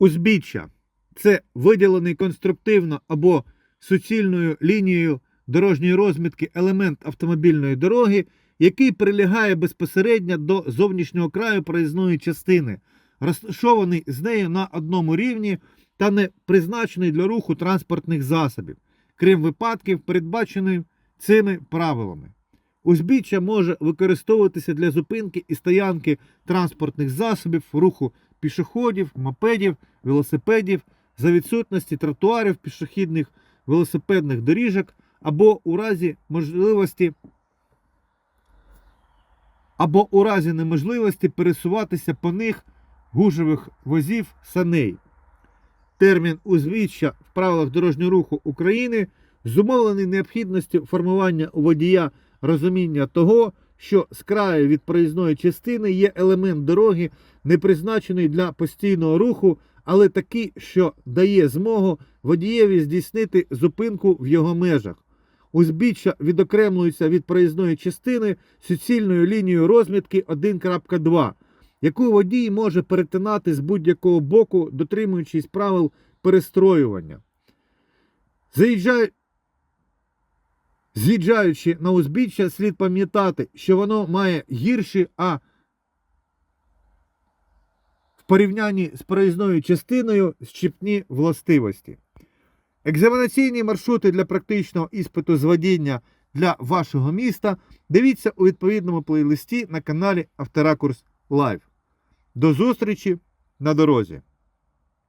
Узбіччя це виділений конструктивно або суцільною лінією дорожньої розмітки елемент автомобільної дороги, який прилягає безпосередньо до зовнішнього краю проїзної частини, розташований з нею на одному рівні та не призначений для руху транспортних засобів, крім випадків, передбачених цими правилами. Узбіччя може використовуватися для зупинки і стоянки транспортних засобів, руху пішоходів, мопедів, велосипедів за відсутності тротуарів, пішохідних велосипедних доріжок або у разі можливості або у разі неможливості пересуватися по них гужевих возів саней. Термін узвіччя в правилах дорожнього руху України зумовлений необхідністю формування у водія розуміння того, що з краю від проїзної частини є елемент дороги, не призначений для постійного руху, але такий, що дає змогу водієві здійснити зупинку в його межах. Узбіччя відокремлюється від проїзної частини суцільною лінією розмітки 1.2, яку водій може перетинати з будь-якого боку, дотримуючись правил перестроювання. Заїжджаю... З'їжджаючи на узбіччя, слід пам'ятати, що воно має гірші, а в порівнянні з проїзною частиною щепні властивості. Екзаменаційні маршрути для практичного іспиту з водіння для вашого міста дивіться у відповідному плейлисті на каналі Авторакурс Лайв. До зустрічі на дорозі!